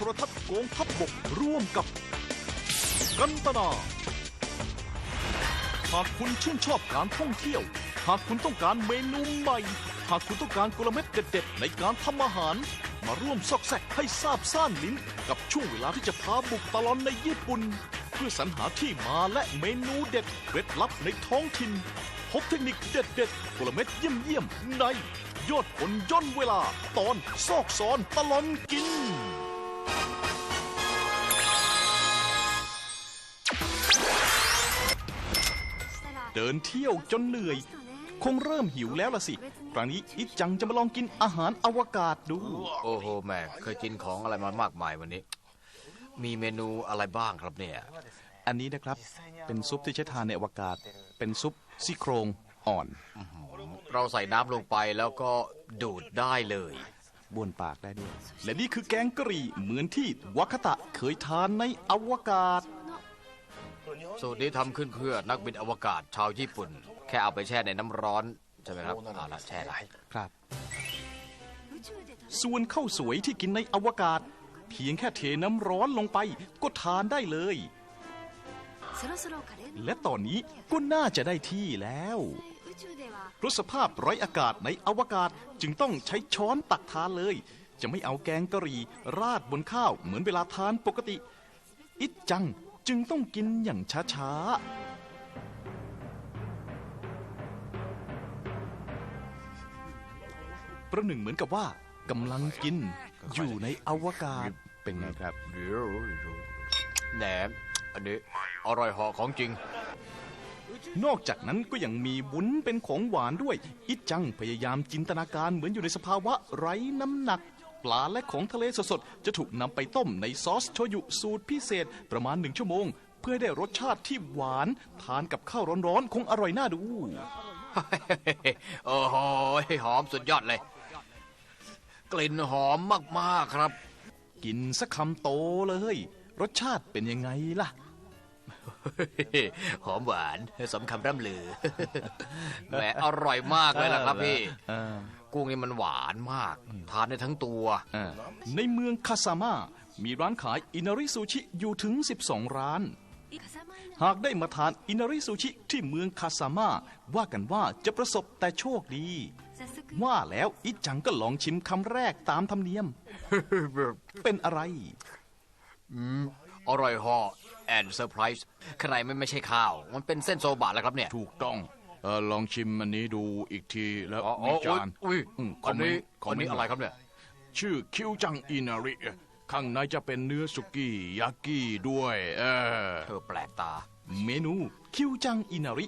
ทรทัศน์กองทัพบกร่วมกับ กันตนา หากคุณชื่นชอบการท่องเที่ยว หากคุณต้องการเมนูใหม่ หากคุณต้องการกลเม็ดเด็ดๆในการทำอาหาร มาร่วมซอกแซกให้ซาบซ่านลิ้น กับช่วงเวลาที่จะพาบุกตะลอนในญี่ปุ่น เพื่อสรรหาที่มาและเมนูเด็ดเคล็ดลับในท้องถิ่นพบเทคนิคเด็ดๆกลเม็ดเยี่ยมๆในยอดผลย่นเวลาตอนซอกซอนตลอนกิน เดินเที่ยวจนเหนื่อย คงเริ่มหิวแล้วล่ะสิ ครั้งนี้อิจังจะมาลองกินอาหารอวกาศดู โอ้โหแม่เคยกินของอะไรมามากมายวันนี้ มีเมนูอะไรบ้างครับเนี่ย อันนี้นะครับ เป็นซุปที่ใช้ทานในอวกาศ เป็นซุปซี่โครงอ่อน เราใส่น้ำลงไปแล้วก็ดูดได้เลยบ้วนปากได้ด้วย และนี่คือแกงกะหรี่เหมือนที่วัคตะเคยทานในอวกาศ สูตรนี้ทำขึ้นเพื่อนักบินอวกาศชาวญี่ปุ่น แค่เอาไปแช่ในน้ำร้อนใช่ไหมครับเอาละแช่ละครับ ส่วนข้าวสวยที่กินในอวกาศ เพียงแค่เทน้ำร้อนลงไปก็ทานได้เลย และตอนนี้ก็น่าจะได้ที่แล้วเพราะสภาพไร้อากาศในอวกาศจึงต้องใช้ช้อนตักทานเลย จะไม่เอาแกงกะหรี่ราดบนข้าวเหมือนเวลาทานปกติ อิจจัง จึงต้องกินอย่างช้าๆ ประหนึ่งเหมือนกับว่ากำลังกินอยู่ในอวกาศเป็นไงครับแหนมอันนี้อร่อยเหอของจริง นอกจากนั้นก็ยังมีวุ้นเป็นของหวานด้วย อิจังพยายามจินตนาการเหมือนอยู่ในสภาวะไร้น้ำหนัก ปลาและของทะเลสดๆ จะถูกนำไปต้มในซอสโชยุสูตรพิเศษประมาณหนึ่งชั่วโมง เพื่อให้ได้รสชาติที่หวาน ทานกับข้าวร้อนๆ คงอร่อยน่าดู โอ้โหหอมสุดยอดเลย กลิ่นหอมมากๆครับ กินสักคำโตเลย รสชาติเป็นยังไงล่ะ หอมหวานสมคำร่ำลือ แหมอร่อยมากเลยล่ะครับพี่ เออ กุ้งนี่มันหวานมาก ทานได้ทั้งตัวในเมืองคาซาม่ามีร้านขายอินาริซูชิอยู่ถึง 12 ร้าน หากได้มาทานอินาริซูชิที่เมืองคาซาม่าว่ากันว่าจะประสบแต่โชคดี ว่าแล้วอิจังก็ลองชิมคำแรกตามธรรมเนียม เป็นอะไร อร่อยเหอแอนเซอร์ไพรส์ข้างในมันไม่ใช่ข้าว มันเป็นเส้นโซบะแล้วครับเนี่ย ถูกต้อง เออลองชิมอันนี้ดูอีกทีแล้วอ๋ออ๋อวิจารณ์อุ้ยอืมอันนี้คอมอันเมนต์นี้อะไรครับเนี่ย ชื่อคิวจังอินาริข้างในจะเป็นเนื้อสุกี้ยากิด้วยเออเธอแปลกตา เมนูคิวจังอินาริ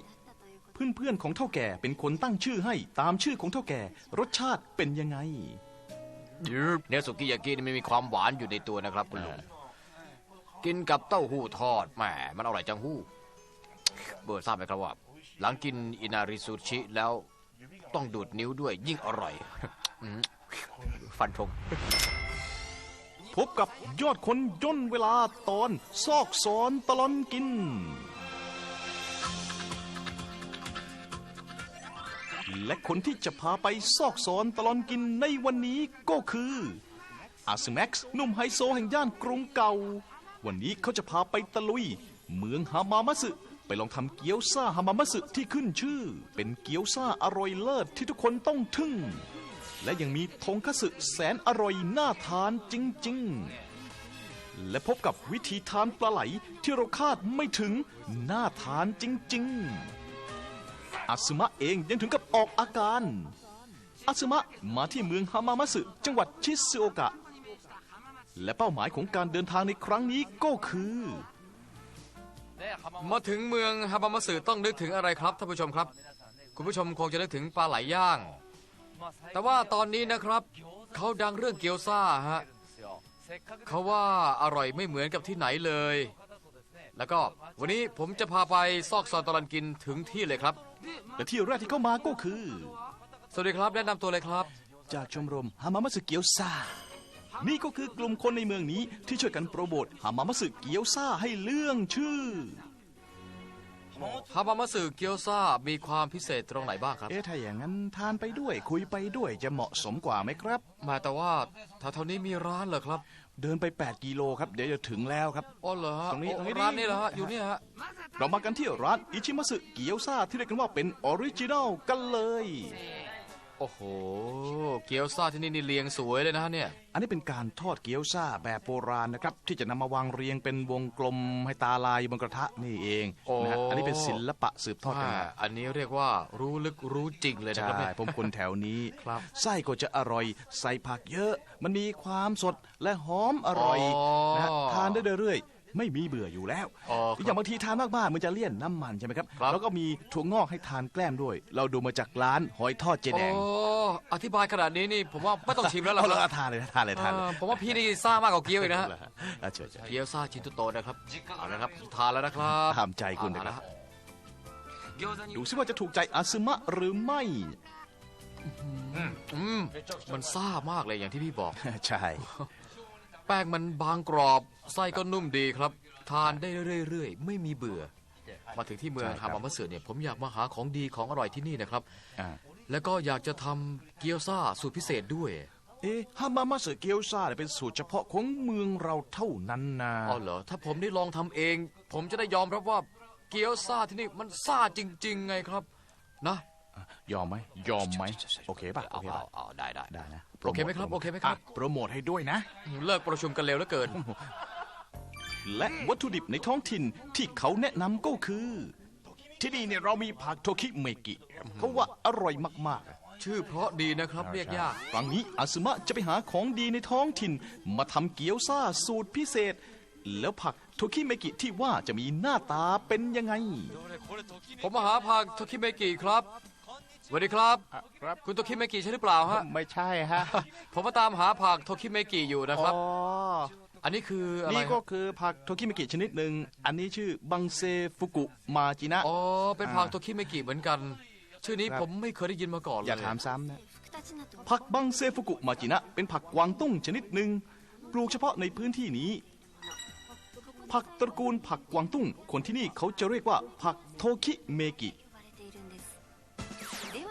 เพื่อนๆของเท่าแก่เป็นคนตั้งชื่อให้ตามชื่อของเท่าแก่ รสชาติเป็นยังไง เนื้อสุกี้ยากินี่มันมีความหวานอยู่ในตัวนะครับคุณลุงกินกับเต้าหู้ทอดแหมมันอร่อยจังหู้ เบิร์ดทราบไหมครับว่า หลังกินอินาริซูชิแล้วต้องดูดนิ้วด้วยยิ่งอร่อย ฟันธงพบกับยอดคนย่นเวลาตอน ซอกซอนตลอนกิน และคนที่จะพาไปซอกซอนตลอนกินในวันนี้ก็คืออาสแม็กซ์หนุ่มไฮโซแห่งย่านกรุงเก่า วันนี้เขาจะพาไปตะลุย เมืองฮามามะสึ ลองทำเกี๊ยวซ่าฮามามะสึที่ขึ้นชื่อ เป็นเกี๊ยวซ่าอร่อยเลิศที่ทุกคนต้องทึ่ง และยังมีทงคัตสึแสนอร่อยน่าทานจริง ๆ และพบกับวิธีทานปลาไหลที่เราคาดไม่ถึงน่าทานจริง ๆอาซึมะเองยังถึงกับออกอาการอาซึมะมาที่เมืองฮามามะสึจังหวัดชิซึโอกะ และเป้าหมายของการเดินทางในครั้งนี้ก็คือ มาถึงเมืองฮาบามาสึต้องนึกถึงอะไรครับท่านผู้ชมครับ คุณผู้ชมคงจะนึกถึงปลาไหลย่าง แต่ว่าตอนนี้นะครับเขาดังเรื่องเกี๊ยวซ่าฮะเขาว่าอร่อยไม่เหมือนกับที่ไหนเลย แล้วก็วันนี้ผมจะพาไปซอกซอนตลอดกินถึงที่เลยครับ และที่แรกที่เข้ามาก็คือ สวัสดีครับแนะนำตัวเลยครับ จากชมรมฮามามะสึเกียวซา นี่ก็คือกลุ่มคนในเมืองนี้ที่ช่วยกันโปรโมทฮามามะสึเกียวซาให้เรื่องชื่อ ฮาบามาสึเกี๊ยวซ่ามีความพิเศษตรงไหนบ้างครับ เอ๊ะถ้าอย่างนั้นทานไปด้วยคุยไปด้วยจะเหมาะสมกว่าไหมครับมาแต่ว่าแถวๆนี้มีร้านเหรอครับเดินไป 8 กิโลครับ เดี๋ยวจะถึงแล้วครับ อ๋อเหรอฮะตรงนี้ตรงนี้ ร้านนี้เหรอฮะ อยู่เนี่ยฮะ เรามากันที่ร้านอิชิมัสึเกี๊ยวซ่าที่เรียกกันว่าเป็นออริจินัลกันเลย โอ้โห เกี๊ยวซ่าที่นี่นี่เรียงสวยเลยนะฮะเนี่ย อันนี้เป็นการทอดเกี๊ยวซ่าแบบโบราณนะครับ ที่จะนำมาวางเรียงเป็นวงกลมให้ตาลายบนกระทะนี่เองโอ้ นะฮะอันนี้เป็นศิลปะสืบทอดกันอ่ามาอันนี้เรียกว่ารู้ลึกรู้จริงเลยนะใช่ครับเนี่ย ผมคนแถวนี้ ครับ ไส้ก็จะอร่อย ใส่ผักเยอะ มันมีความสดและหอมอร่อยอ๋อนะฮะทานได้เรื่อยๆ ไม่มีเบื่ออยู่แล้วอ๋อครับอย่างบางทีทานมากๆมันจะเลี่ยนน้ำมันใช่ไหมครับครับ แล้วก็มีถั่วงอกให้ทานแกล้มด้วย เราดูมาจากร้านหอยทอดเจแดงโอ้อธิบายขนาดนี้นี่ผมว่าไม่ต้องชิมแล้วล่ะเอาคละรับทานเลยทานเลยทานเลยอ่าผมว่าพี่นี่ซ่ามากกว่าเกี๊ยวอีกนะฮะอะเชิญเชิญ เกี๊ยวซ่าชิ้นโตๆนะครับเอาละครับทานแล้วนะครับตามใจคุณนะครับเอาละฮะดูซิว่าจะถูกใจอาซึมะหรือไม่ อืมมันซ่ามากเลยอย่างที่พี่บอก ใช่ แป้งมันบางกรอบ ไส้ก็นุ่มดีครับ ทานได้เรื่อยๆ ไม่มีเบื่อ มาถึงที่เมืองใช่ครัฮาบมามัสึเนี่ยผมอยากมาหาของดีของอร่อยที่นี่นะครับ อ่าแล้วก็อยากจะทำเกี๊ยวซ่าสูตรพิเศษด้วยเอ๊ะฮามามาสึเกียวซาเนี่ยเป็นสูตรเฉพาะของเมืองเราเท่านั้นนะ อ๋อเหรอถ้าผมได้ลองทำเอง ผมจะได้ยอมรับว่าเกี๊ยวซ่าที่นี่มันซ่าจริง ๆ ไงครับ นะยอมไหมยอมไหมโอเคป่ะโอเอาเคเอาป่ะเอาได้ได้ ได้นะ โอเคไหมครับโอเคไหมครับอะโปรโมทให้ด้วยนะ เลิกประชุมกันเร็วเหลือเกิน และวัตถุดิบในท้องถิ่นที่เขาแนะนำก็คือ ที่นี่เนี่ยเรามีผักโทคิเมกิเขาว่าอร่อยมากๆชื่อเพราะดีนะครับเรียกยากครั้งนี้อาซึมะจะไปหาของดีในท้องถิ่น มาทำเกี๊ยวซ่าสูตรพิเศษ แล้วผักโทคิเมกิที่ว่าจะมีหน้าตาเป็นยังไง ผมมาหาผักโทคิเมกิครับ สวัสดีครับครับ คุณโทคิเมกิใช่หรือเปล่าฮะ ไม่ใช่ฮะ ผมมาตามหาผักโทคิเมกิอยู่นะครับ อ๋อ อันนี้คืออะไรนี่ก็ฮะคือผักโทคิเมกิชนิดหนึ่ง อันนี้ชื่อบังเซฟุกุมาจินะ อ๋อ เป็นผักโทคิเมกิเหมือนกัน ชื่อนี้ครับ ผมไม่เคยได้ยินมาก่อนเลย อย่าถามซ้ำนะ ผักบังเซฟุกุมาจินะ เป็นผักกวางตุ้งชนิดหนึ่ง ปลูกเฉพาะในพื้นที่นี้ ผักตระกูลผักกวางตุ้ง คนที่นี่เขาจะเรียกว่าผักโทคิเมกิ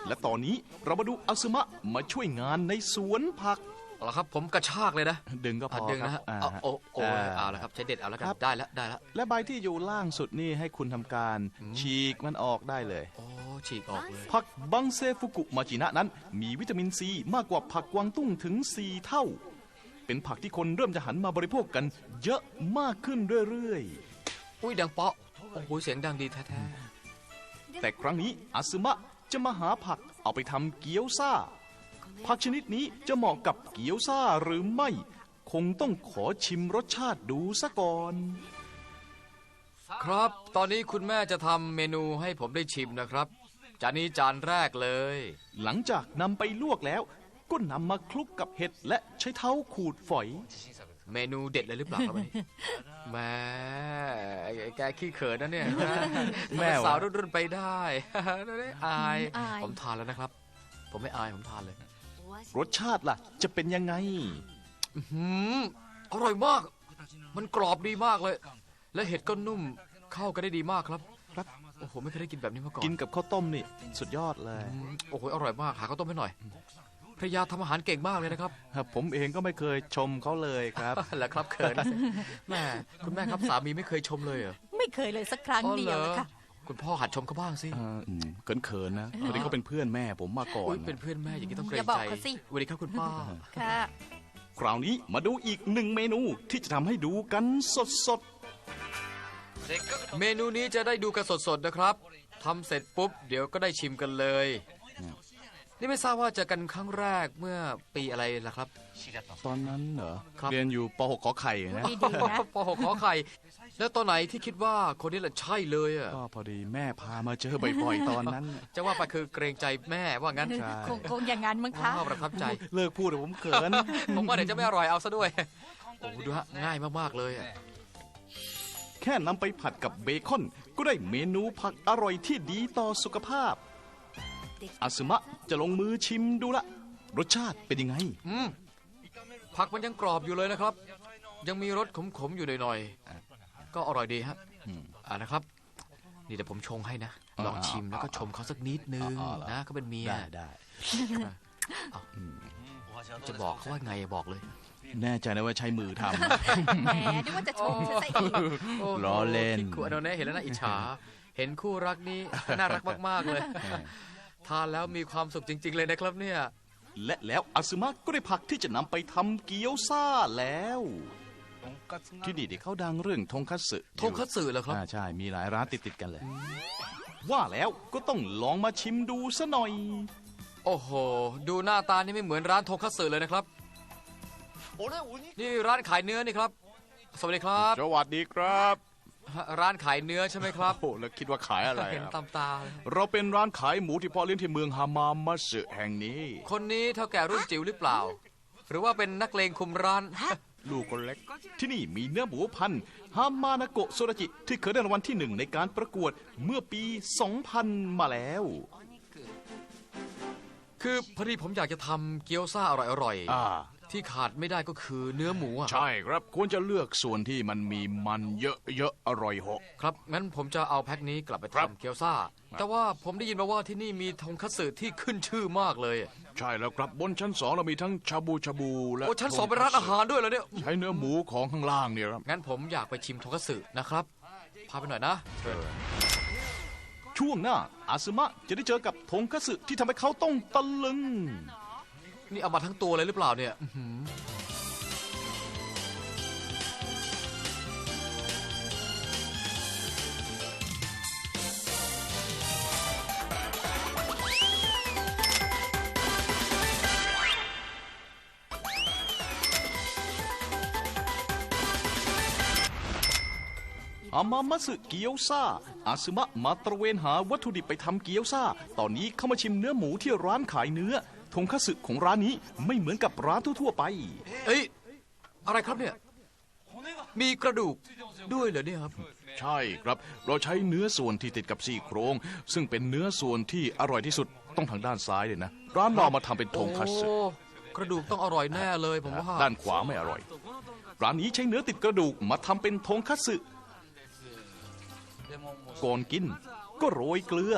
และตอนนี้เรามาดูอาซึมะมาช่วยงานในสวนผัก เอาละครับผมกระชากเลยนะดึงก็พอัดอดึงครันะบฮะอ่า เอาโอ้โอ้อ่าเอาละครับใช้เด็ดเอาละกันครับ ได้แล้วได้แล้วและใบที่อยู่ล่างสุดนี่ให้คุณทำการฉีกมันออกได้เลย โอ้ฉีกออกเลยผักบังเซฟุกุมาจินะนั้น มีวิตามินซีมากกว่าผักกวางตุ้งถึง 4 เท่า เป็นผักที่คนเริ่มจะหันมาบริโภคกันเยอะมากขึ้นเรื่อยอุ้ยดังเปาะโอ้โหเสียงดังดีแท้ๆ แต่ครั้งนี้อาซึมะ จะมาหาผักเอาไปทำเกี๊ยวซ่า ผักชนิดนี้จะเหมาะกับเกี๊ยวซ่าหรือไม่ คงต้องขอชิมรสชาติดูซะก่อนๆครับ ตอนนี้คุณแม่จะทำเมนูให้ผมได้ชิมนะครับ จานนี้จานแรกเลย หลังจากนำไปลวกแล้ว ก็นำมาคลุกกับเห็ดและใช้เท้าขูดฝอย เมนูเด็ดเลยหรือเปล่าครับวันนี้แหม่แกขี้เขินนะเนี่ยแม่วะสาวรุ่นๆไปได้อาย อาย ผมทานแล้วนะครับ ผมไม่อายผมทานเลย รสชาติล่ะ จะเป็นยังไง หืมอร่อยมาก มันกรอบดีมากเลย และเห็ดก็นุ่ม เข้ากันได้ดีมากครับ ครับ โอ้โห ไม่เคยได้กินแบบนี้มาก่อนกินกับข้าวต้มนี่ สุดยอดเลย อืมโอ้โห อร่อยมาก หาข้าวต้มให้หน่อย ภรรยาทำอาหารเก่งมากเลยนะครับผมเองก็ไม่เคยชมเขาเลยครับแล้วครับเขินแม่คุณแม่ครับสามีไม่เคยชมเลยเหรอไม่เคยเลยสักครั้งอ๋อเดีเหรยวอเลยค่ะคุณพ่อหัดชมเขาบ้างสิเอ่ออืมเขินๆนะพอดีเขาเป็นเพื่อนแม่ผมมาก่ออุ้นยเป็นเพื่อนแม่อย่างนี้ต้องเกรองย่าบอกใจเขาสิ สวัสดีครับคุณป้า ค่ะ คราวนี้มาดูอีกหนึ่งเมนูที่จะทำให้ดูกันสดเมนูนี้จะได้ดูกันสดๆนะครับทำเสร็จปุ๊บ เดี๋ยวก็ได้ชิมกันเลย นี่ไม่ทราบว่าเจอกันครั้งแรกเมื่อปีอะไรล่ะครับๆตอนนั้นเหรอครับ เรียนอยู่ป .6 ขอไข่นะดีๆนะ ปหกขอไข่ แล้วตอนไหนที่คิดว่าคนนี้แหละใช่เลยอะก็พอดีแม่พามาเจอบ่อยๆ ตอนนั้น จะว่าไปคือเกรงใจแม่ว่างั้นใช่ คงคงอย่างนั้นมั้งคะ ว้าวประทับใจ เลิกพูดเดี๋ยวผมเขิน ผมว่าเดี๋ยวจะไม่อร่อยเอาซะด้วย โอ้โหดูฮะง่ายมากๆเลยอะแค่นำไปผัดกับเบคอน ก็ได้เมนูผักอร่อยที่ดีต่อสุขภาพ อาซึมะจะลงมือชิมดูละ รสชาติเป็นยังไง อืมผักมันยังกรอบอยู่เลยนะครับ ยังมีรสขมๆอยู่หน่อยๆก็อร่อยดีฮะอ่านะครับ นี่เดี๋ยวผมชงให้นะ ลองชิมแล้วก็ชมเขาสักนิดนึงอ๋อเหรอนะเขาเป็นเมียได้ได้จะบอกเขาว่าไงบอกเลย แน่ใจนะว่าใช้มือทแหมนึกว่าจะชมฉันซะอีกโอ้โหล้อเล่นคิดคู่อโนเนะเห็นแล้วน่าอิจฉา เห็นคู่รักนี้น่ารักมาก ๆ เลย ทานแล้วมีความสุขจริง ๆ เลยนะครับเนี่ยำและแล้วอาซึมะก็ได้ผักที่จะนำไปทำเกี๊ยวซ่าแล้ว ที่นี่เด็กเขาดังเรื่องทงคัตสึทงคัตสึเหรอครับ อ่าใช่ มีหลายร้านติดๆกันเลย ว่าแล้วก็ต้องลองมาชิมดูซะหน่อย โอ้โห ดูหน้าตานี่ไม่เหมือนร้านทงคัตสึเลยนะครับ นี่ร้านขายเนื้อนี่ครับ สวัสดีครับ สวัสดีครับฮะ ร้านขายเนื้อใช่ไหมครับ โอ้แล้วคิดว่าขายอะไรเห็นครับตามตาเลยเราเป็นร้านขายหมูที่เพาะเลี้ยงที่เมืองฮามามัสึแห่งนี้ คนนี้เท่าแก่รุ่นจิ๋วหรือเปล่า หรือว่าเป็นนักเลงคุมร้าน ลูกคนเล็ก ที่นี่มีเนื้อหมูพันธุ์ฮามานาโกะโซราจิ ที่เคยได้รางวัลที่หนึ่งในการประกวดเมื่อปี 2000 มาแล้ว คือพอดีผมอยากจะทำเกี๊ยวซ่าอร่อยอ่าๆ ที่ขาดไม่ได้ก็คือเนื้อหมูอะใช่ครับควรจะเลือกส่วนที่มันมีมันเยอะๆอร่อยเหาะครับงั้นผมจะเอาแพ็คนี้กลับไปครับ ทำเกี๊ยวซ่า แต่ว่าผมได้ยินมาว่าที่นี่มีทงคัตสึที่ขึ้นชื่อมากเลยใช่แล้วครับบนชั้นสองเรามีทั้งชาบูชาบูและโอ้ชั้นสองเป็นร้านอาหารด้วยเหรอเนี่ย ใช้เนื้อหมูของข้างล่างเนี่ยครับ งั้นผมอยากไปชิมทงคัตสึนะครับ พาไปหน่อยนะ ช่วงหน้าอาซึมะจะได้เจอกับทงคัตสึที่ทำให้เขาต้องตะลึง นี่เอามาทั้งตัวเลยหรือเปล่าเนี่ยอื้อหืออามามัสึเกี๊ยวซ่า อาซึมะมาตระเวนหาวัตถุดิบไปทำเกี๊ยวซ่า ตอนนี้เข้ามาชิมเนื้อหมูที่ร้านขายเนื้อ ทงคัตสึของร้านนี้ไม่เหมือนกับร้านทั่วๆไป เอ้ย อะไรครับเนี่ย มีกระดูกด้วยเหรอเนี่ยครับ ใช่ครับ เราใช้เนื้อส่วนที่ติดกับซี่โครง ซึ่งเป็นเนื้อส่วนที่อร่อยที่สุดต้องทางด้านซ้ายเลยนะ ร้านเรามาทำเป็นทงคัตสึ โอ้กระดูกต้องอร่อยแน่เลยผมว่า ด้านขวาไม่อร่อย ร้านนี้ใช้เนื้อติดกระดูกมาทำเป็นทงคัตสึ ก่อนกิน ก็โรยเกลือ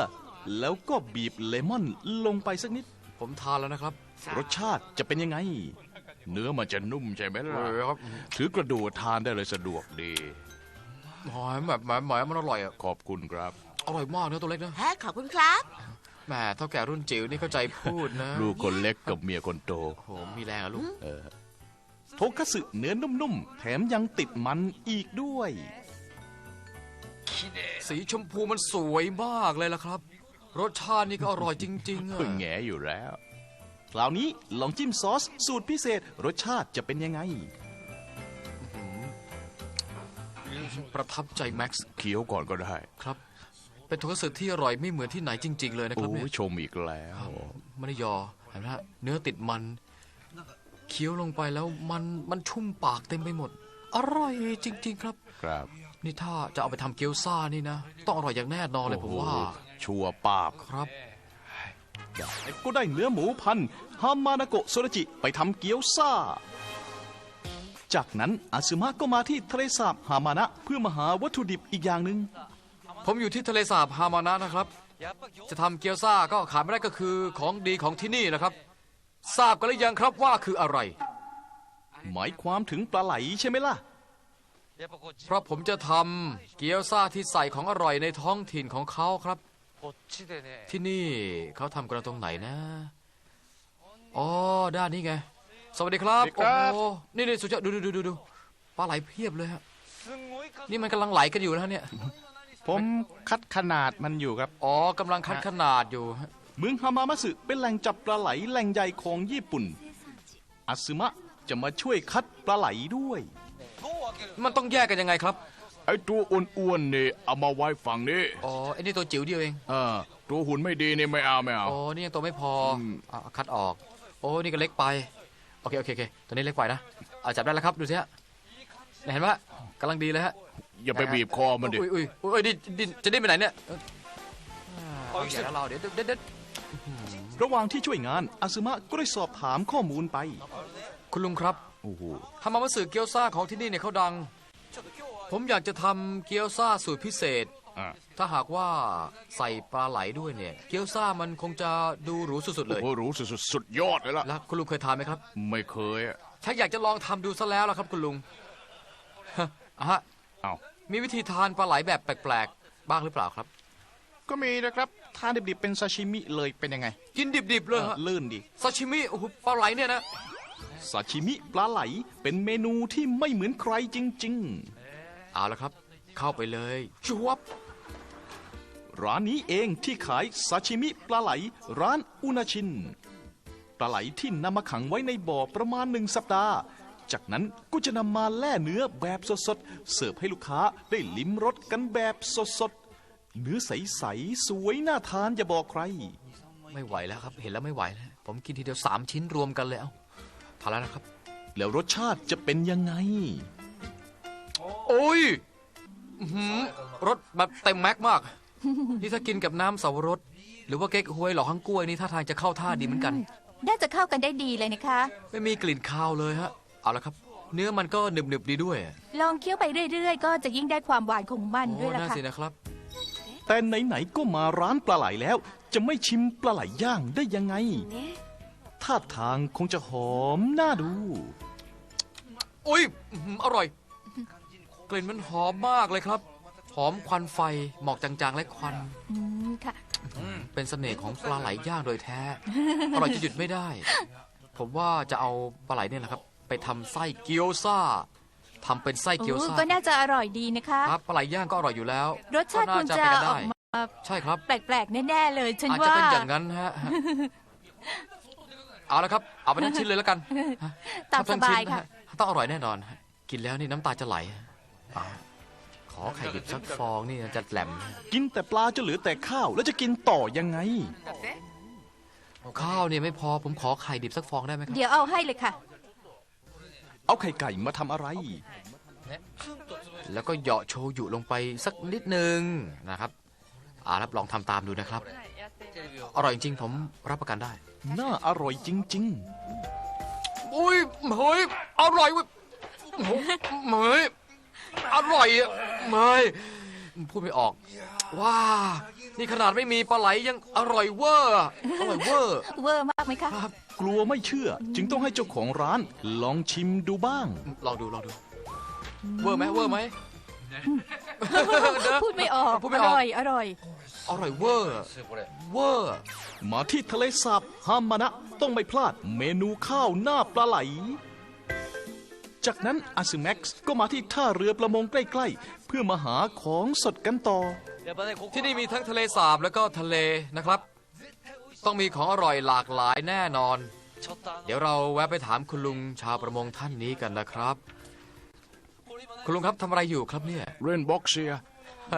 แล้วก็บีบเลมอนลงไปสักนิด ผมทานแล้วนะครับ รสชาติจะเป็นยังไง เนื้อมันจะนุ่มใช่ไหมล่ะเออครับ ถือกระดูกทานได้เลยสะดวกดี หอยแบบหมายหมายมันอร่อยอะ ขอบคุณครับ อร่อยมากเนื้อตัวเล็กนะฮะขอบคุณครับ แหมเท่าแก่รุ่นจิ๋วนี่เข้าใจพูดนะลูกคนเล็กกับเมียคนโตโอ้โหมีแรงอะลูกโทคัตสึเนื้อนุ่มๆ แถมยังติดมันอีกด้วย สีชมพูมันสวยมากเลยล่ะครับ รสชาตินี่ก็อร่อยจริงๆอะเพิ่งแงอยู่แล้ว คราวนี้ลองจิ้มซอส สูตรพิเศษรสชาติจะเป็นยังไง ประทับใจแม็กซ์เคี้ยวก่อนก็ได้ ครับ เป็นโทคัตสึที่อร่อยไม่เหมือนที่ไหนจริง ๆ เลยนะครับโอ้เนี่ยยชมอีกแล้ว ไม่ได้ยอเห็นไหมฮะเนื้อติดมันเคี้ยวลงไปแล้วมันมันชุ่มปากเต็มไปหมด อร่อยจริง ๆ ครับ ครับ นี่ถ้าจะเอาไปทำเกี๊ยวซ่านี่นะ ต้องอร่อยอย่างแน่นอนเลยผมว่า โอ้โห ชัวร์ปาบครับก็ได้เนื้อหมูพันธุ์ฮามานาโกะโซราจิไปทำเกี๊ยวซ่า จากนั้นอาซึมะก็มาที่ทะเลสาบฮามานะเพื่อมาหาวัตถุดิบอีกอย่างหนึ่งผมอยู่ที่ทะเลสาบฮามานะนะครับ จะทำเกี๊ยวซ่าก็ขาดไม่ได้ก็คือของดีของที่นี่นะครับ ทราบกันหรือยังครับว่าคืออะไร หมายความถึงปลาไหลใช่ไหมล่ะ เพราะผมจะทำเกี๊ยวซ่าที่ใส่ของอร่อยในท้องถิ่นของเขาครับ ที่นี่เขาทำกันตรงไหนนะ อ๋อ ด้านนี้ไง สวัสดีครับ สวัสดีครับโอ้โหนี่นี่สุดยอดดูดูดูดูดูปลาไหลเพียบเลยฮะ นี่มันกำลังไหลกันอยู่นะฮะเนี่ย ผมคัดขนาดมันอยู่ครับ อ๋อกำลังคัดขนาดอยู่ฮะเมืองฮามามัสึเป็นแหล่งจับปลาไหลแหล่งใหญ่ของญี่ปุ่นอาซึมะจะมาช่วยคัดปลาไหลด้วย มันต้องแยกกันยังไงครับ ไอ้ตัวอ้วนๆนี่เอามาไว้ฝั่งนี้อ๋อไอ้นี่ตัวจิ๋วเดียวเองเออตัวหุ่นไม่ดีนี่ไม่เอาไม่เอาโอ้นี่ยังตัวไม่พออะคัดออก โอ้นี่ก็เล็กไปโอเคโอเคโอเคตัวนี้เล็กไปนะอะจับได้แล้วครับดูสิฮะเห็นไหมกำลังดีเลยฮะอย่าไปบีบคอมันดิอุ้ยอุ้ยอุ้ยดิ้นดิ้นจะดิ้นไปไหนเนี่ยเอ้ยเอาอย่าแล้วเราเดี๋ยวเดี๋ยวเดี๋ยวระหว่างที่ช่วยงานอาซึมะก็ได้สอบถามข้อมูลไป คุณลุงครับโอ้โหทำมามัสึเกี๊ยวซ่าของที่นี่เนี่ยเขาดัง ผมอยากจะทำเกี๊ยวซ่าสูตรพิเศษ อะถ้าหากว่าใส่ปลาไหลด้วยเนี่ย เกี๊ยวซ่ามันคงจะดูหรูสุดๆเลโอ้ย โหรู้สุดๆสุดยอดเลยล่ะ แล้วคุณลุงเคยทานไหมครับ ไม่เคยอะชักอยากจะลองทำดูซะแล้วล่ะครับคุณลุงฮะอะฮะ เอามีวิธีทานปลาไหลแบบแปลกๆ บ้างหรือเปล่าครับ ก็มีนะครับทานดิบๆเป็นซาชิมิเลยเป็นยังไงกินดิบๆเลยฮะ ลื่นดิซาชิมิโอ้โหปลาไหลเนี่ยนะ ซาชิมิปลาไหลเป็นเมนูที่ไม่เหมือนใครจริง เอาละครับ เข้าไปเลยชวบๆร้านนี้เองที่ขายซาชิมิปลาไหลร้านอุนาชิน ปลาไหลที่นำมาขังไว้ในบ่อประมาณหนึ่งสัปดาห์ จากนั้นก็จะนำมาแล่เนื้อแบบสดๆ เสิร์ฟให้ลูกค้าได้ลิ้มรสกันแบบสดๆ เนื้อใสๆ สวยน่าทานอย่าบอกใคร ไม่ไหวแล้วครับ เห็นแล้วไม่ไหวแล้ว ผมกินทีเดียวสามชิ้นรวมกันเลยเอ้าพอแล้วนะครับ แล้วรสชาติจะเป็นยังไง โอ้ยอื้อหือรสแบบเต็มแม็กซ์มาก นี่ถ้ากินกับน้ำเสาวรส หรือว่าเก๊กฮวยหล่อฮังกล้วยนี่ท่าทางจะเข้าท่าดีเหมือนกัน น่าจะเข้ากันได้ดีเลยนะคะ ไม่มีกลิ่นคาวเลยฮะ เอาละครับ เนื้อมันก็หนึบๆดีด้วยลองเคี้ยวไปเรื่อย ๆ ก็จะยิ่งได้ความหวานของมันโอ้ด้วยล่ะน่าค่ะ สินะครับ แต่ไหนๆก็มาร้านปลาไหลแล้ว จะไม่ชิมปลาไหลย่างได้ยังไงท่าทางคงจะหอมน่าดู อุ้ยอื้อหืออร่อย กลิ่นมันหอมมากเลยครับ หอมควันไฟหมอกจางๆ และควัน อืมค่ะ เป็นเสน่ห์ของปลาไหลย่างโดยแท้ อร่อยจะหยุดไม่ได้ ผมว่าจะเอาปลาไหลเนี่ยแหละครับ ไปทำไส้เกี๊ยวซ่าทำเป็นไส้เกี๊ยวโอ้ซ่าก็น่าจะอร่อยดีนะคะ ครับปลาไหลย่างก็อร่อยอยู่แล้วรสชาติก็คุณน่จะไปกันอได้อกมาใช่ครับ แปลกๆ แน่ๆเลย ฉันอาจจะว่า เป็นอย่างนั้นฮะ เอาละครับ เอาไปทั้งชิ้นเลยแล้วกันตามสทั้งบาชิ้ยนนค่ะฮต้องอร่อยแน่นอนฮะกินแล้วนี่น้ำตาจะไหล เอาขอไข่ดิบสักฟองนี่จะแหลม กินแต่ปลาจะเหลือแต่ข้าวแล้วจะกินต่อยังไง ข้าวเนี่ยไม่พอผมขอไข่ดิบสักฟองได้ไหมครับ เดี๋ยวเอาให้เลยค่ะ เอาไข่ไก่มาทำอะไร แล้วก็เหยาะโชยุลงไปสักนิดนึงนะครับอ่ารับลองทำตามดูนะครับ อร่อยจริงๆผมรับประกันได้ น่าอร่อยจริงอุ้ยเฮ้ยอร่อยเว้ยโอ้โหเฮ้ย อร่อยอะเฮ้ยพูดไม่ออก ว้า นี่ขนาดไม่มีปลาไหลยังอร่อยเวอร์อะอร่อยเวอร์ เวอร์มากไหมคะๆกลัวไม่เชื่อ จึงต้องให้เจ้าของร้านลองชิมดูบ้าง ลองดูลองดู เวอร์ไหมเวอร์ไหม พูดไม่ออกพูดไม่อออกร่อย อร่อย อร่อยเวอร์ เวอร์ มาที่ทะเลสาบฮามานะ ต้องไม่พลาดเมนูข้าวหน้าปลาไหล จากนั้นอาซึแม็กซ์ก็มาที่ท่าเรือประมงใกล้ๆ เพื่อมาหาของสดกันต่อ ที่นี่มีทั้งทะเลสาบแล้วก็ทะเลนะครับ ต้องมีของอร่อยหลากหลายแน่นอน เดี๋ยวเราแวะไปถามคุณลุงชาวประมงท่านนี้กันนะครับ คุณลุงครับทำอะไรอยู่ครับเนี่ยเล่นบ็อกเซีย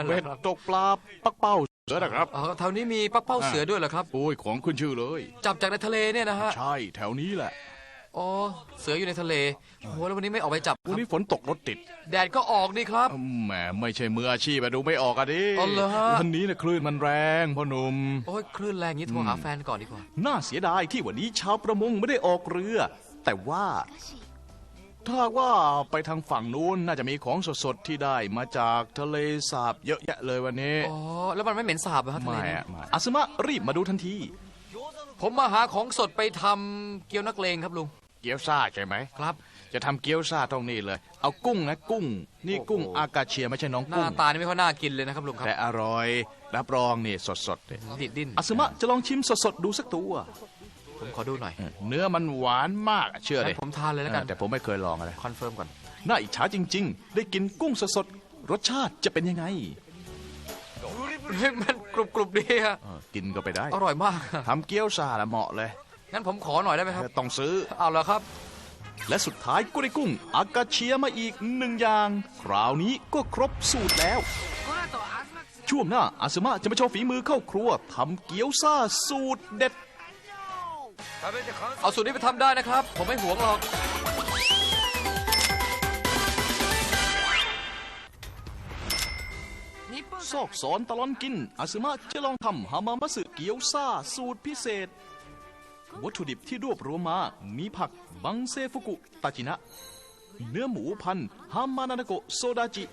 เบ็ดตกปลาปักเป้าเสือนะครับอ๋อแถวนี้มีปักเป้าเสือด้วยเหรอครับ โอ้ยของขึ้นชื่อเลย จับจากในทะเลเนี่ยนะฮะ ใช่แถวนี้แหละ อ๋อ เสืออยู่ในทะเลโอ้โหแล้ววันนี้ไม่ออกไปจับควันรับนี้ฝนตกรถติดแดดก็ออกนี่ครับแหมไม่ใช่มืออาชีพอะดูไม่ออกอะดิอ๋อเหรอฮะ วันนี้นะคลื่นมันแรงพ่อหนุ่ม โอ้ยคลื่นแรงงี้โทรหาแฟนก่อนดีกว่า น่าเสียดายที่วันนี้ชาวประมงไม่ได้ออกเรือ แต่ว่า ถ้าหากว่าไปทางฝั่งนู้นน่าจะมีของสดๆที่ได้มาจากทะเลสาบเยอะแยะเลยวันนี้อ๋อ แล้วมันไม่เหม็นสาบเหรอครับทะเลไม่เนี่ยอะไม่อาซึมะรีบมาดูทันที ผมมาหาของสดไปทำเกี๊ยวนักเลงครับลุง เกี๊ยวซ่าใช่ไหม ครับ จะทำเกี๊ยวซ่าตรงนี้เลย เอากุ้งนะกุ้ง นี่กุ้งโอ้โหอากาเชียไม่ใช่น้องหกุ้น้างตานี่ไม่ค่อยน่ากินเลยนะครับลุงครับแต่อร่อย รับรองนี่สดๆเลยดิดดิ้นอาซึมะจะลองชิมสดๆดูสักตัว ผมขอดูหน่อยเนื้อมันหวานมากอะเชื่องั้ดินผมทานเลยแล้วกันแต่ผมไม่เคยลองอะไรคอนเฟิร์มก่อน น่าอิจฉาจริง ๆ ได้กินกุ้งสดๆรสชาติจะเป็นยังไงเฮ้ยมันกรุบกรุบดีอะเออกินก็ไปได้ อร่อยมากทำเกี๊ยวซ่าละเหมาะเลย งั้นผมขอหน่อยได้ไหมครับ ต้องซื้อ เอาละครับ และสุดท้ายก็ได้กุ้ง อากาเชียมาอีกหนึ่งอย่าง คราวนี้ก็ครบสูตรแล้ว ช่วงหน้าอาซึมะจะมาโชว์ฝีมือเข้าครัวทำเกี๊ยวซ่าสูตรเด็ด เอาสูตรนี้ไปทำได้นะครับ ผมไม่หวงหรอก ซอกสอนตลอนกินอาซึมะจะลองทำฮามามัสึเกี๊ยวซ่าสูตรพิเศษ วัตถุดิบที่รวบรวมมา มีผักบังเซฟุกุตาจินะ เนื้อหมูพันฮามานานาโกโซดาจิ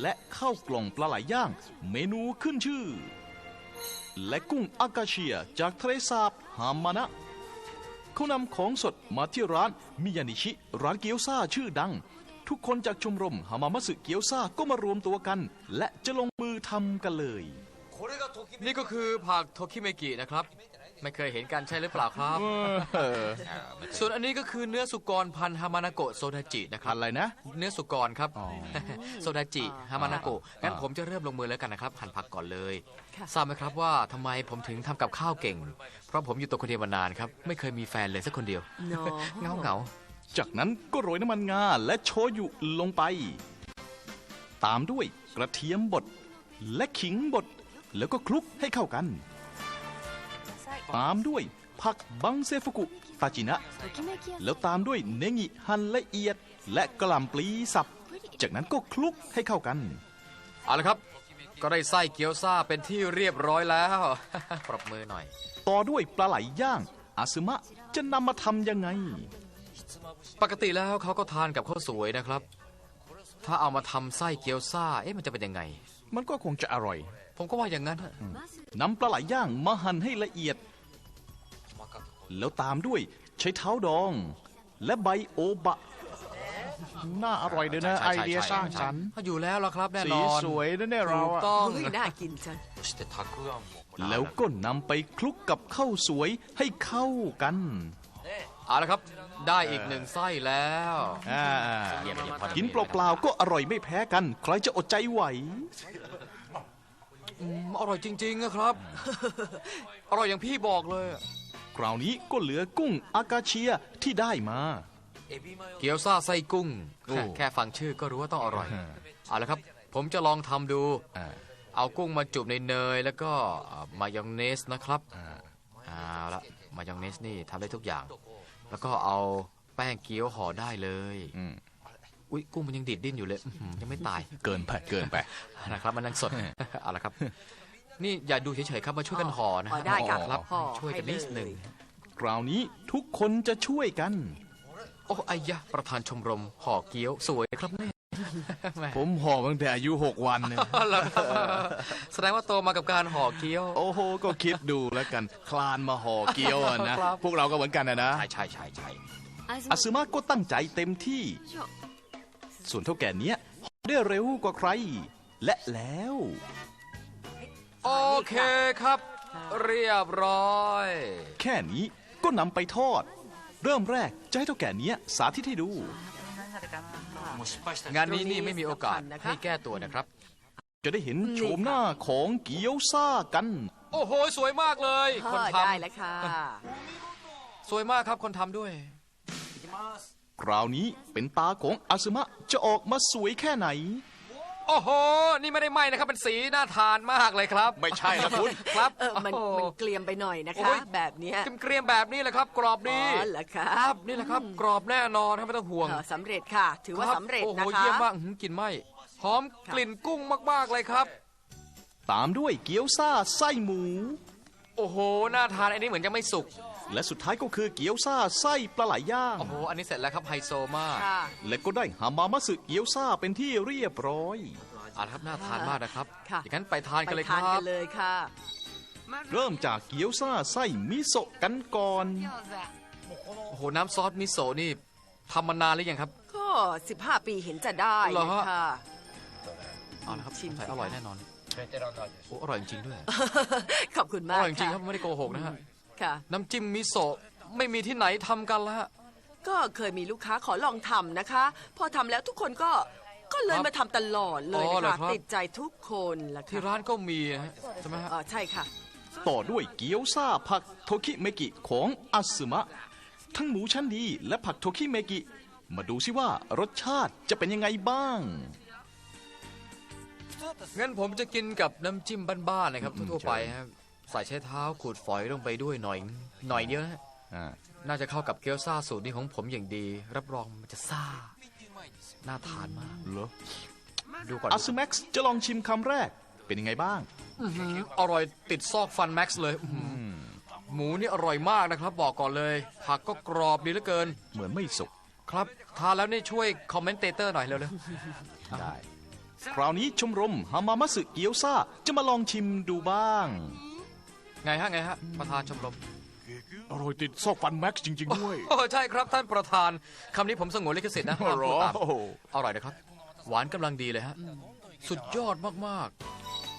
และข้าวกล่องปลาไหลย่าง เมนูขึ้นชื่อ และกุ้งอากาเชียจากทะเลสาบฮามานะเขานำของสดมาที่ร้านมิยานิชิ ร้านเกี๊ยวซาชื่อดัง ทุกคนจากชมรมฮามามัสึเกี๊ยวซาก็มารวมตัวกัน และจะลงมือทำกันเลย นี่ก็คือผักโทคิเมกินะครับ ไม่เคยเห็นกันใช่หรือเปล่าครับส่วนอันนี้ก็คือเนื้อสุกรพันธุ์ฮามานาโกะโซดาจินะครับ อะไรนะ เนื้อสุกรครับ อ๋อ โซดาจิฮามานาโกะงั้นอ่าผมจะเริ่มลงมือแล้วกันนะครับ หั่นผักก่อนเลยค่ะทราบไหมครับว่าทำไมผมถึงทำกับข้าวเก่ง เพราะผมอยู่ตัวคนเดียวมานานครับ ไม่เคยมีแฟนเลยสักคนเดียวเนาะเงาเงาจากนั้นก็โรยน้ำมันงาและโชยุลงไป ตามด้วยกระเทียมบดและขิงบดแล้วก็คลุกให้เข้ากัน ตามด้วยผักบังเซฟุกุตาจินะ แล้วตามด้วยเนงิหั่นละเอียด และกระหล่ำปลีสับ จากนั้นก็คลุกให้เข้ากันๆเอาละครับ ก็ได้ไส้เกี๊ยวซ่าเป็นที่เรียบร้อยแล้ว ปรบมือหน่อย ต่อด้วยปลาไหลย่าง อาซึมะจะนำมาทำยังไง ปกติแล้วเขาก็ทานกับข้าวสวยนะครับ ถ้าเอามาทำไส้เกี๊ยวซ่าเอ๊ะมันจะเป็นยังไง มันก็คงจะอร่อย ผมก็ว่าอย่างนั้นฮะนำปลาไหลย่างมาหั่นให้ละเอียด แล้วตามด้วยใช้เท้าดอง และใบโอบะ น่าอร่อยเลยนะใช่ไอใช่เดียใช่ สร้างสรรค์ถ้าอยู่แล้วล่ะครับแน่สีนอนสวยนะเนี่ยเราถูกอะต้องเฮ้ยน่ากินจังแล้วก็นำไปคลุกกับข้าวสวยให้เข้ากันเอาละครับ ได้อีกหนึ่งไส้แล้ว อ่าเยี่ยมเยี่ยมพอดีกินเปล่าๆก็อร่อยไม่แพ้กัน ใครจะอดใจไหวอืมอร่อยจริงๆนะครับ อร่อยอย่างพี่บอกเลย คราวนี้ก็เหลือกุ้งอากาเชียที่ได้มา เกี๊ยวซ่าไส้กุ้งโอ้ แค่ฟังชื่อก็รู้ว่าต้องอร่อย เอาละครับ ผมจะลองทำดู อ่าเอากุ้งมาจุ่มในเนย แล้วก็อ่ามายองเนสนะครับอ่าเอาละมายองเนสนี่ทำได้ทุกอย่าง แล้วก็เอาแป้งเกี๊ยวห่อได้เลย อืมอุ้ยกุ้งมันยังดิดดิ้นอยู่เลยอื้อหือยังไม่ตาย เกินไปเกินไป นะครับมันยังสด เอาละครับ นี่อย่าดูเฉยๆครับมาช่วยกันห่อนะห่อได้ค่ะครับห่อช่วยกันให้นิดเลยหนึ่งคราวนี้ทุกคนจะช่วยกัน โอ้ไอ้ยะประธานชมรมห่อเกี๊ยวสวยครับเนี่ยแหม่ผมห่อตั้งแต่อายุหกวันเนี่ยเหรอครับแสดงว่าโตมากับการห่อเกี๊ยว โอ้โห ก็คิดดูแล้วกัน คลานมาห่อเกี๊ยวอะนะ ครับ พวกเราก็เหมือนกันนะนะใช่ใช่ใช่ใช่อาซึมะก็ตั้งใจเต็มที่ ส่วนเท่าแก่เนี้ยได้เร็วกว่าใคร และแล้ว โอเคครับ เรียบร้อย แค่นี้ก็นำไปทอด เริ่มแรกจะให้เท่าแก่เนี้ยสาธิตให้ดู งานนี้นี่ไม่มีโอกาสตรงนี้สำคัญนะคะให้แก้ตัวนะครับ จะได้เห็นโฉมหน้าของเกี๊ยวซ่ากัน โอ้โห สวยมากเลย คนเออทได้แล้วค่ะำสวยมากครับคนทำด้วย คราวนี้เป็นตาของอาซึมะจะออกมาสวยแค่ไหน โอ้โห นี่ไม่ได้ไหมนะครับเป็นสีน่าทานมากเลยครับ ไม่ใช่ละคุณ ครับเออมันโอ้มันเกลียมไปหน่อยนะโอ้คะยแบบเนี้ยเกรียมๆแบบนี้แหละครับ กรอบอ๋ดีอเหรอคะครับนี่แหละครับ กรอบแน่นอนครับไม่ต้องห่วงเออสำเร็จค่ะ ถือว่าคบสำเร็จโอ้โหนะคะ เยี่ยมมากอื้อหือกลิ่นไหมหอมกลิ่นกุ้งมากๆเลยครับ ตามด้วยเกี๊ยวซ่าไส้หมู โอ้โห น่าทานอันนี้เหมือนยังไม่สุก และสุดท้ายก็คือเกี๊ยวซ่าไส้ปลาไหลย่าง โอ้โห อันนี้เสร็จแล้วครับไฮโซมากค่ะและก็ได้ฮามามัสึเกี๊ยวซ่าเป็นที่เรียบร้อยอ่าครับน่าทานมากนะครับ ค่ะ อย่างนั้นไปทานกันไปเลยคทานรักับนเลยค่ะ เริ่มจากเกี๊ยวซ่าไส้มิโซะกันก่อน โอ้โห น้ำซอสมิโซะนี่ทำมานานหรือยังครับ ก็ 15 ปีเห็นจะได้เหรอนะฮะค่ะเอาละครับชิมใส่สิอร่อยแน่นอนโอ้อร่อยจริงๆด้วย ขอบคุณอมากร่อยจริงๆคค่ะรับไม่ได้โกหกนะฮะ ค่ะ น้ำจิ้มมิโซะไม่มีที่ไหนทำกันแล้วฮะก็เคยมีลูกค้าขอลองทำนะคะ พอทำแล้วทุกคนก็ก็เลยครับมาทำตลอดเลยอ๋อเหรอค่ะครับติดใจทุกคนละที่ค่ะร้านก็มีนะฮะใช่ไหมฮะ อ๋อใช่ค่ะ ต่อด้วยเกี๊ยวซ่าผักโทคิเมกิของอาซึมะ ทั้งหมูชั้นดีและผักโทคิเมกิ มาดูสิว่ารสชาติจะเป็นยังไงบ้าง งั้นผมจะกินกับน้ำจิ้มบ้านๆนะครับทั่วๆไปครับ ใส่ใช้เท้าขูดฝอยลงไปด้วยหน่อย หน่อยเดียวนะฮะอ่าน่าจะเข้ากับเกี๊ยวซ่าสูตรนี้ของผมอย่างดี รับรองมันจะซ่า น่าทานมาก เหรอดูก่อนอาซึแม็กซ์จะลองชิมคำแรก เป็นยังไงบ้าง อื้อหืออร่อยติดซอกฟันแม็กซ์เลยอื้อหือหมูนี่อร่อยมากนะครับ บอกก่อนเลย ผักก็กรอบดีเหลือเกิน เหมือนไม่สุก ครับ ทานแล้วนี่ช่วยคอมเมนเตเตอร์หน่อยเร็วได้ คราวนี้ชมรมฮามามัสึเกี๊ยวซ่าจะมาลองชิมดูบ้างๆ ไงฮะไงฮะประธานชมรมอร่อยติดซอกฟันแม็กซ์จริง ๆ ด้วย โอ้ใช่ครับท่านประธานคำนี้ผมสงวนลิขสิทธิ์นะห้ามเหรพูดอตามโอ้โหอร่อยนะครับ หวานกำลังดีเลยฮะ สุดยอดมาก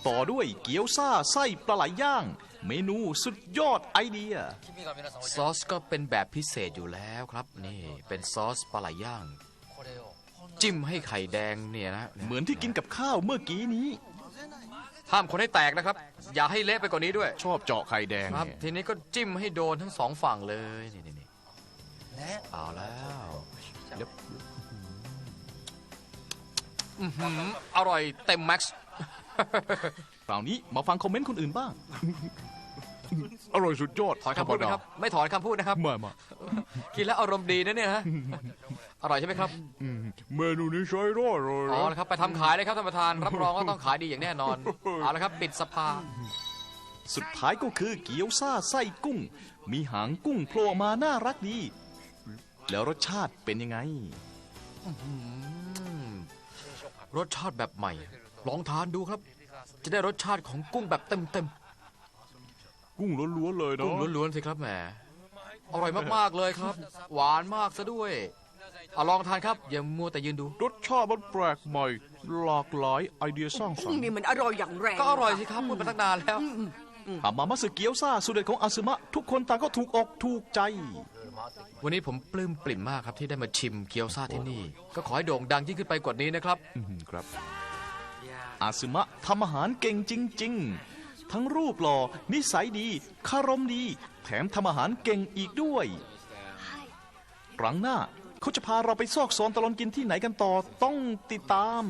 ต่อด้วยเกี๊ยวซ่าไส้ปลาไหลย่าง เมนูสุดยอดไอเดียๆซอสก็เป็นแบบพิเศษอยู่แล้วครับ นี่เป็นซอสปลาไหลย่าง จิ้มให้ไข่แดงเนี่ยนะ เหมือนที่กินกับข้าวเมื่อกี้นี้ ห้ามคนให้แตกนะครับ อย่าให้เละไปกว่านี้ด้วย ชอบเจาะไข่แดงครับ เนี่ยทีนี้ก็จิ้มให้โดนทั้งสองฝั่งเลยนี่นี่นี่เอาแล้วเดี๋ยวอื้อหืออร่อยเต็มแม็กซ์ คราวนี้มาฟังคอมเมนต์คนอื่นบ้าง อร่อยสุดยอดถอนคำพูดไหมครับ ไม่ถอนคำพูดนะครับ ไม่มา กินแล้วอารมณ์ดีนะเนี่ยฮะ อร่อยใช่ไหมครับเมนูนี้ใช้ได้เลยอ๋อนะนะครับ ไปทำขายเลยครับท่านประธาน รับรองว่าต้องขายดีอย่างแน่นอน เอาละครับ ปิดสภา สุดท้ายก็คือเกี๊ยวซ่าไส้กุ้ง มีหางกุ้งโผล่มาน่ารักดี แล้วรสชาติเป็นยังไงอืมรสชาติแบบใหม่ ลองทานดูครับ จะได้รสชาติของกุ้งแบบเต็มเต็มกุ้งล้วนๆเลยๆกุ้เนาะงล้วนๆสิครับแหม อร่อยมากๆเลยครับ หวานมากซะด้วย เอาลองทานครับ อย่ามัวแต่ยืนดู รสชาติมันแปลกใหม่ หลากหลายไอเดียสร้างสรกุ้รงค์นี่มันอร่อยอย่างแรงก็อร่อยสิครับพูดมาตั้งนานแล้วอามามัสเกี๊ยวซ่าสูตรเด็ดของอาซึมะ ทุกคนต่างก็ถูกอกถูกใจ วันนี้ผมปลื้มปริ่มมากครับที่ได้มาชิมเกี๊ยวซ่าที่นี่ ก็ขอให้โด่งดังยิ่งขึ้นไปกว่านี้นะครับอืมครับอาซึมะทำอาหารเก่งจริง ๆ ทั้งรูปหล่อนิสัยดีคารมดี แถมทำอาหารเก่งอีกด้วยครั้งหน้า เขาจะพาเราไปซอกซอนตลอนกินที่ไหนกันต่อต้องติดตาม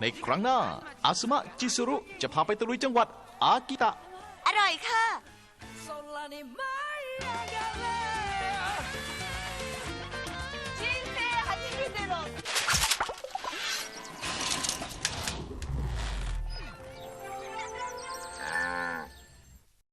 ในครั้งหน้า อาซึมะจิซุรุจะพาไปตะลุยจังหวัดอากิตะ อร่อยค่ะ